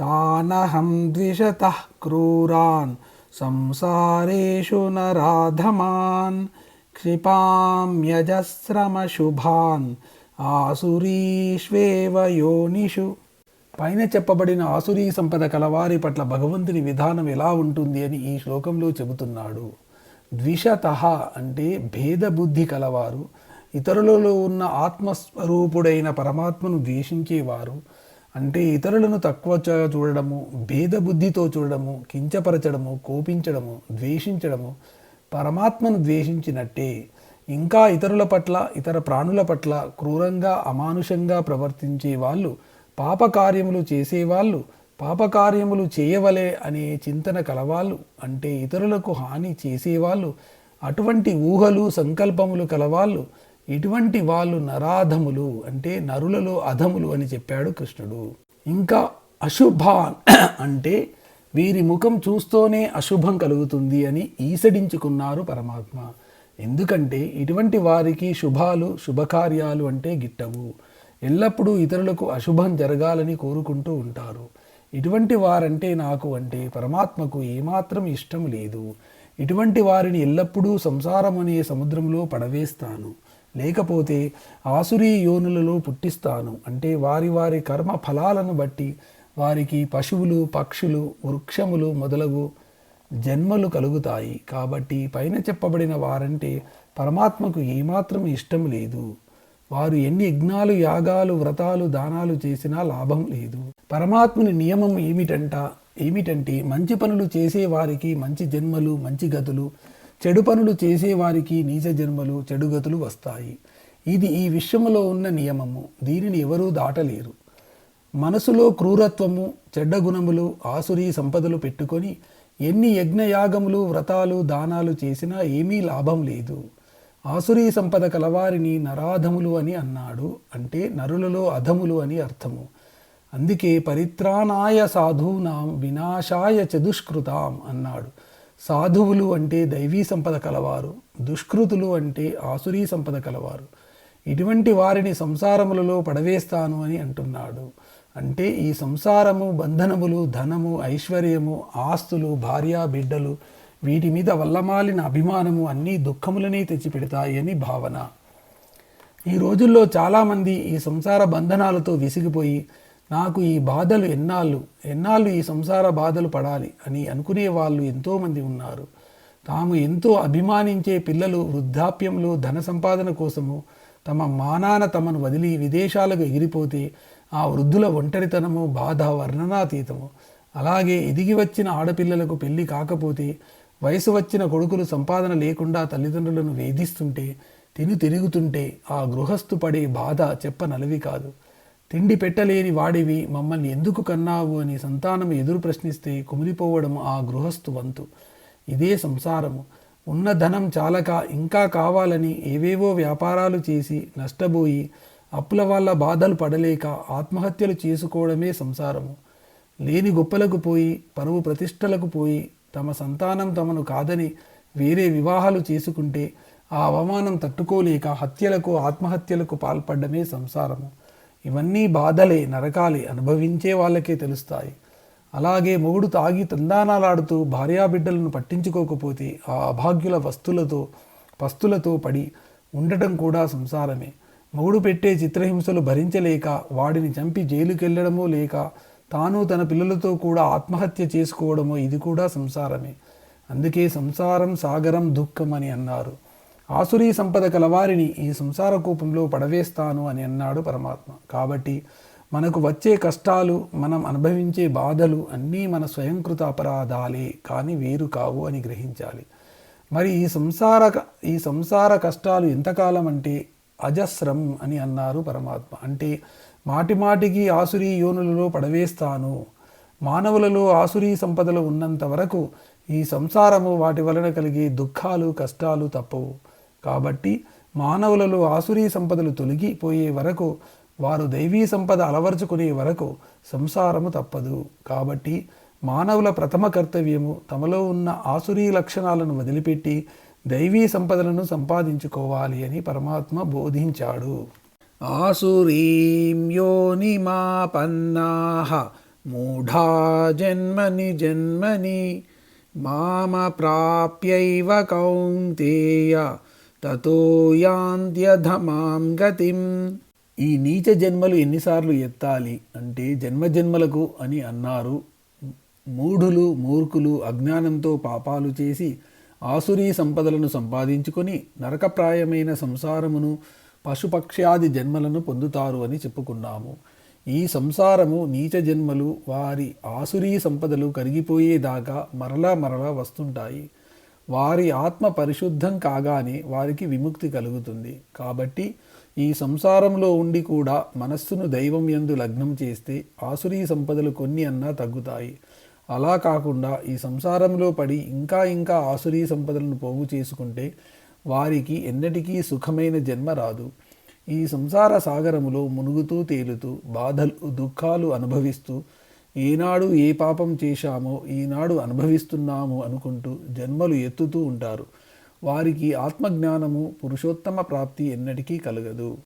తానహం ద్విషత క్రూరాన్ సంసారేషు నరాధమాన్ క్షిపామ్యజస్రమశుభాన్ ఆసురీష్వేవ యోనిషు. పైన చెప్పబడిన ఆసురీ సంపద కలవారి పట్ల భగవంతుని విధానం ఎలా ఉంటుంది అని ఈ శ్లోకంలో చెబుతున్నాడు. ద్విషత అంటే భేద బుద్ధి కలవారు ఇతరులలో ఉన్న ఆత్మస్వరూపుడైన పరమాత్మను ద్వేషించేవారు అంటే ఇతరులను తక్కువ చూడడము భేద బుద్ధితో చూడడము కించపరచడము కోపించడము ద్వేషించడము పరమాత్మను ద్వేషించినట్టే. ఇంకా ఇతరుల పట్ల ఇతర ప్రాణుల పట్ల క్రూరంగా అమానుషంగా ప్రవర్తించే వాళ్ళు పాపకార్యములు చేసేవాళ్ళు పాపకార్యములు చేయవలే అనే చింతన కలవాళ్ళు అంటే ఇతరులకు హాని చేసేవాళ్ళు అటువంటి ఊహలు సంకల్పములు కలవాళ్ళు ఇటువంటి వాళ్ళు నరాధములు అంటే నరులలో అధములు అని చెప్పాడు కృష్ణుడు. ఇంకా అశుభాన్ అంటే వీరి ముఖం చూస్తూనే అశుభం కలుగుతుంది అని ఈసడించుకున్నారు పరమాత్మ. ఎందుకంటే ఇటువంటి వారికి శుభాలు శుభకార్యాలు అంటే గిట్టవు. ఎల్లప్పుడూ ఇతరులకు అశుభం జరగాలని కోరుకుంటూ ఉంటారు. ఇటువంటి వారంటే నాకు అంటే పరమాత్మకు ఏమాత్రం ఇష్టం లేదు. ఇటువంటి వారిని ఎల్లప్పుడూ సంసారం అనే సముద్రంలో పడవేస్తాను. లేకపోతే ఆసురీ యోనులలో పుట్టిస్తాను. అంటే వారి వారి కర్మ ఫలాలను బట్టి వారికి పశువులు పక్షులు వృక్షములు మొదలగు జన్మలు కలుగుతాయి. కాబట్టి పైన చెప్పబడిన వారంటే పరమాత్మకు ఏమాత్రం ఇష్టం లేదు. వారు ఎన్ని యజ్ఞాలు యాగాలు వ్రతాలు దానాలు చేసినా లాభం లేదు. పరమాత్ముని నియమం ఏమిటంట ఏమిటంటే మంచి పనులు చేసే వారికి మంచి జన్మలు మంచి గతులు చెడు పనులు చేసేవారికి నీచ జన్మలు చెడు గతులు వస్తాయి. ఇది ఈ విశ్వములో ఉన్న నియమము. దీనిని ఎవరూ దాటలేరు. మనసులో క్రూరత్వము చెడ్డ గుణములు ఆసురీ సంపదలు పెట్టుకొని ఎన్ని యజ్ఞయాగములు వ్రతాలు దానాలు చేసినా ఏమీ లాభం లేదు. ఆసురీ సంపద కలవారిని నరాధములు అని అన్నాడు. అంటే నరులలో అధములు అని అర్థము. అందుకే పరిత్రాణాయ సాధూనాం వినాశాయ చదుష్కృతాం అన్నాడు. సాధువులు అంటే దైవీ సంపద కలవారు దుష్కృతులు అంటే ఆసురీ సంపద కలవారు. ఇటువంటి వారిని సంసారములలో పడవేస్తాను అని అంటున్నాడు. అంటే ఈ సంసారము బంధనములు ధనము ఐశ్వర్యము ఆస్తులు భార్య బిడ్డలు వీటి మీద వల్లమాలిన అభిమానము అన్నీ దుఃఖములనే తెచ్చిపెడతాయి అని భావన. ఈ రోజుల్లో చాలామంది ఈ సంసార బంధనాలతో విసిగిపోయి నాకు ఈ బాధలు ఎన్నాళ్ళు? ఎన్నాళ్ళు ఈ సంసార బాధలు పడాలి అని అనుకునే వాళ్ళు ఎంతోమంది ఉన్నారు. తాము ఎంతో అభిమానించే పిల్లలు వృద్ధాప్యంలో ధన సంపాదన కోసము తమ మానాన తమను వదిలి విదేశాలకు ఎగిరిపోతే ఆ వృద్ధుల ఒంటరితనము బాధ వర్ణనాతీతము. అలాగే ఎదిగి వచ్చిన ఆడపిల్లలకు పెళ్ళి కాకపోతే వయసు వచ్చిన కొడుకులు సంపాదన లేకుండా తల్లిదండ్రులను వేధిస్తుంటే తిని తిరుగుతుంటే ఆ గృహస్థు పడే బాధ చెప్పనలవి కాదు. తిండి పెట్టలేని వాడివి మమ్మల్ని ఎందుకు కన్నావు అని సంతానం ఎదురు ప్రశ్నిస్తే కుమిలిపోవడం ఆ గృహస్థు వంతు. ఇదే సంసారము. ఉన్న ధనం చాలక ఇంకా కావాలని ఏవేవో వ్యాపారాలు చేసి నష్టపోయి అప్పుల వల్ల బాధలు పడలేక ఆత్మహత్యలు చేసుకోవడమే సంసారము. లేని గొప్పలకు పోయి పరువు ప్రతిష్టలకు పోయి తమ సంతానం తమను కాదని వేరే వివాహాలు చేసుకుంటే ఆ అవమానం తట్టుకోలేక హత్యలకు ఆత్మహత్యలకు పాల్పడమే సంసారము. ఇవన్నీ బాధలే నరకాలే అనుభవించే వాళ్ళకే తెలుస్తాయి. అలాగే మొగుడు తాగి తందానాలాడుతూ భార్యాబిడ్డలను పట్టించుకోకపోతే ఆ అభాగ్యుల వస్తులతో పస్తులతో పడి ఉండటం కూడా సంసారమే. మొగుడు పెట్టే చిత్రహింసలు భరించలేక వాడిని చంపి జైలుకెళ్ళడమో లేక తాను తన పిల్లలతో కూడా ఆత్మహత్య చేసుకోవడమో ఇది కూడా సంసారమే. అందుకే సంసారం సాగరం దుఃఖం అని అన్నారు. ఆసురీ సంపద కలవారిని ఈ సంసార కూపంలో పడవేస్తాను అని అన్నాడు పరమాత్మ. కాబట్టి మనకు వచ్చే కష్టాలు మనం అనుభవించే బాధలు అన్నీ మన స్వయంకృత అపరాధాలే కానీ వేరు కావు అని గ్రహించాలి. మరి ఈ సంసార ఈ సంసార కష్టాలు ఎంతకాలం అంటే అజస్రం అని అన్నారు పరమాత్మ. అంటే మాటిమాటికి ఆసురీ యోనులలో పడవేస్తాను మానవులలో ఆసురీ సంపదలు ఉన్నంత వరకు ఈ సంసారము వాటి వలన కలిగే దుఃఖాలు కష్టాలు తప్పవు. కాబట్టి మానవులలో ఆసురీ సంపదలు తొలగిపోయే వరకు వారు దైవీ సంపద అలవర్చుకునే వరకు సంసారము తప్పదు. కాబట్టి మానవుల ప్రథమ కర్తవ్యము తమలో ఉన్న ఆసురీ లక్షణాలను వదిలిపెట్టి దైవీ సంపదలను సంపాదించుకోవాలి అని పరమాత్మ బోధించాడు. ఆసురీం యోనిమాపన్నా మూఢా జన్మని జన్మని మామ ప్రాప్యైవ కౌంతేయ తతో యాంత్యధమాం గతిం. ఈ నీచ జన్మలు ఎన్నిసార్లు ఎత్తాలి? అంటే జన్మ జన్మలకు అని అన్నారు. మూఢులు మూర్ఖులు అజ్ఞానంతో పాపాలు చేసి ఆసురీ సంపదలను సంపాదించుకొని నరకప్రాయమైన సంసారమును పశుపక్ష్యాది జన్మలను పొందుతారు అని చెప్పుకున్నాము. ఈ సంసారము నీచ జన్మలు వారి ఆసురీ సంపదలు కరిగిపోయేదాకా మరలా మరలా వస్తుంటాయి. వారి ఆత్మ పరిశుద్ధం కాగానే వారికి విముక్తి కలుగుతుంది. కాబట్టి ఈ సంసారంలో ఉండి కూడా మనస్సును దైవం యందు లగ్నం చేస్తే ఆసురీ సంపదలు కొన్ని అన్నా తగ్గుతాయి. అలా కాకుండా ఈ సంసారంలో పడి ఇంకా ఇంకా ఆసురీ సంపదలను పోగు చేసుకుంటే వారికి ఎన్నటికీ సుఖమైన జన్మ రాదు. ఈ సంసార సాగరములో మునుగుతూ తేలుతూ బాధలు దుఃఖాలు అనుభవిస్తూ ఏనాడు ఏ పాపం చేశామో ఈనాడు అనుభవిస్తున్నాము అనుకుంటూ జన్మలు ఎత్తుతూ ఉంటారు. వారికి ఆత్మజ్ఞానము పురుషోత్తమ ప్రాప్తి ఎన్నటికీ కలగదు.